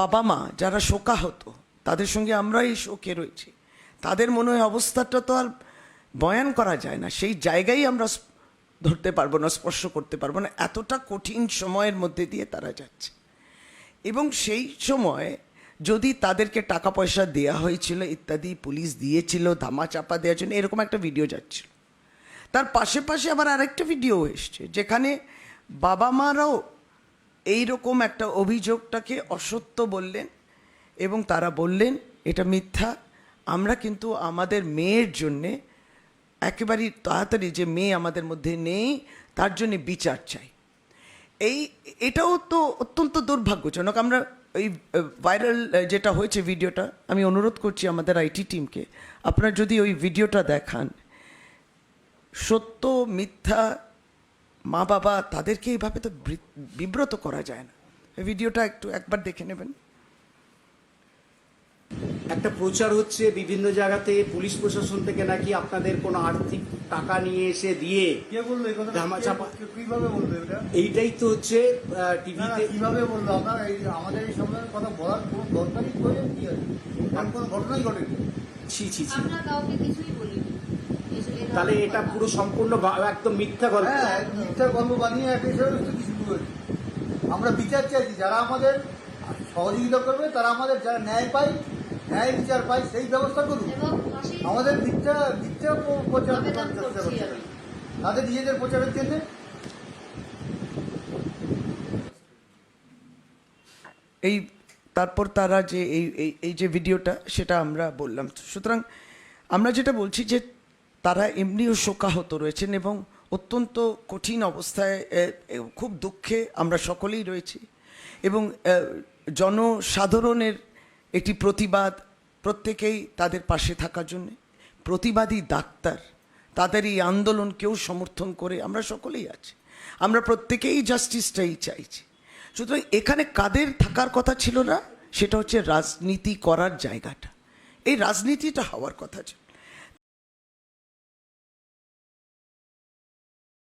বাবা মা যারা শোকাহত, তাদের সঙ্গে আমরা এই শোকে রয়েছি। তাদের মনে হয় অবস্থাটা তো আর বয়ান করা যায় না। সেই জায়গায় আমরা ধরতে পারব না, স্পর্শ করতে পারব না। এতটা কঠিন সময়ের মধ্যে দিয়ে তারা যাচ্ছে। এবং সেই সময় যদি তাদেরকে টাকা পয়সা দেওয়া হয়েছিল, ইত্যাদি, পুলিশ দিয়েছিল, ধামা চাপা দেওয়ার জন্য, এরকম একটা ভিডিও যাচ্ছিল। তার পাশে পাশে আবার আরেকটা ভিডিও এসছে, যেখানে বাবা মারাও এইরকম একটা অভিযোগটাকে অসত্য বললেন এবং তারা বললেন, এটা মিথ্যা। আমরা কিন্তু আমাদের মেয়ের জন্যে একেবারেই তাড়াতাড়ি যে মেয়ে আমাদের মধ্যে নেই, তার জন্য বিচার চাই। এই, এটাও তো অত্যন্ত দুর্ভাগ্যজনক। আমরা এই ভাইরাল যেটা হয়েছে ভিডিওটা, আমি অনুরোধ করছি আমাদের আইটি টিমকে, আপনারা যদি ওই ভিডিওটা দেখান, সত্য, মিথ্যা মা বাবা তাদেরকে এইভাবে তো বৃ- বিব্রত করা যায় না। ভিডিওটা একটু একবার দেখে নেবেন। একটা প্রচার হচ্ছে বিভিন্ন জায়গাতে পুলিশ প্রশাসন থেকে নাকি আপনাদের কোনো আর্থিক টাকা নিয়ে এসে দিয়ে কে বলল এই কথা ধামা কীভাবে বলল এটা? এইটাই তো হচ্ছে টিভিতে কীভাবে বলল? আপনার এই আমাদের এই সম্মেলনের কথা বলার কোনো দরকারই করে কি আছে? কোনো ঘটনাই ঘটেনি। ছি ছি ছি। আমরা কাউকে কিছুই তাহলে এটা পুরো সম্পূর্ণ একদম মিথ্যা গল্প। হ্যাঁ মিথ্যা গল্প বানিয়ে একটা হিসাবে কিছু শুরু হয়েছে আমরা বিচার চাইছি যারা আমাদের সহযোগিতা করবে তারা আমাদের যারা ন্যায় পায় ন্যায় বিচার পায় সেই ব্যবস্থা করুন এবং আমাদের মিথ্যা মিথ্যা প্রচার আবেদন চেষ্টা করছে তাদের নিজেদের প্রচারের জন্য। এই তারপর তারা যে এই এই এই যে ভিডিওটা সেটা আমরা বললাম। সুতরাং আমরা যেটা বলছি যে তারা এমনিও শোকাহত রয়েছেন এবং অত্যন্ত কঠিন অবস্থায় খুব দুঃখে আমরা সকলেই রয়েছি। এবং জনসাধারণের একটি প্রতিবাদ প্রত্যেকেই তাদের পাশে থাকার জন্যে। প্রতিবাদী ডাক্তার, তাদের এই আন্দোলনকেও সমর্থন করে আমরা সকলেই আছি। আমরা প্রত্যেকেই জাস্টিসটাই চাইছি। সুতরাং এখানে কাদের থাকার কথা ছিল না, সেটা হচ্ছে রাজনীতি করার জায়গাটা। এই রাজনীতিটা হওয়ার কথা ছিল।